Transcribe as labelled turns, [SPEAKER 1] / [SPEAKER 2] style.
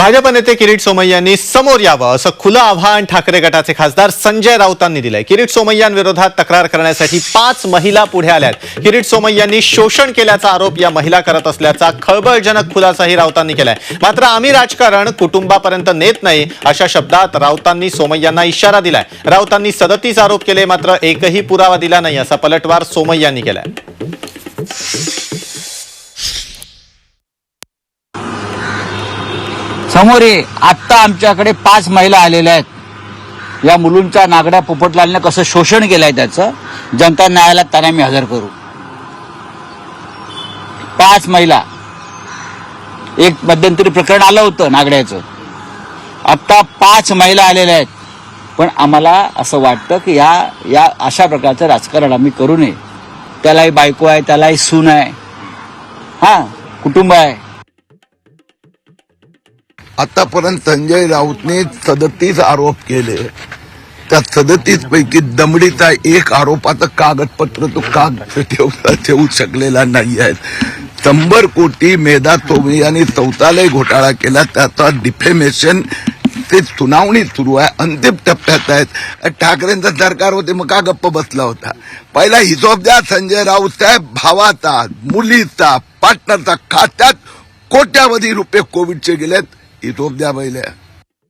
[SPEAKER 1] भाजप नेते किरीट सोमय्यांनी समोर यावं असं खुलं आव्हान ठाकरे गटाचे खासदार संजय राऊतांनी दिलंय. किरीट सोमय्यांविरोधात तक्रार करण्यासाठी पाच महिला पुढे आल्यात. किरीट सोमय्यांनी शोषण केल्याचा आरोप या महिला करत असल्याचा खळबळजनक खुलासाही राऊतांनी केलाय. मात्र आम्ही राजकारण कुटुंबापर्यंत नेत नाही अशा शब्दात राऊतांनी सोमय्यांना इशारा दिलाय. राऊतांनी सदतीस आरोप केले मात्र एकही पुरावा दिला नाही असा पलटवार सोमय्यांनी केलाय.
[SPEAKER 2] समोर ये आत्ता आमच्याकडे पाच महिला आलेल्या आहेत. या मुलूंच्या नागड्या पोपटलालने कसं शोषण केलंय त्याचं जनता न्यायालयात त्यांना मी हजर करू. पाच महिला. एक मध्यंतरी प्रकरण आलं होतं नागड्याचं. आत्ता पाच महिला आलेल्या आहेत. पण आम्हाला असं वाटतं की या या अशा प्रकारचं राजकारण आम्ही करू नये. त्यालाही बायको आहे त्यालाही सून आहे. हा कुटुंब आहे.
[SPEAKER 3] आतापर्यंत संजय राऊतने सदतीस आरोप केले. त्या सदतीस पैकी दमडीचा एक आरोपाचं कागदपत्र तो काग ठेवता ठेवू शकलेला नाही आहे. शंभर कोटी मेधा तोमी यांनी शौचालय घोटाळा केला. त्याचा डिफेमेशन ते सुनावणी सुरू आहे. अंतिम टप्प्यात आहेत. ठाकरेंचं सरकार होते मग का गप्प बसला होता? पहिला हिशोब द्या संजय राऊत साहेब भावाचा मुलीचा पार्टनरचा खात्यात कोट्यावधी रुपये कोविडचे गेलेत. हिशोब द्या पहिले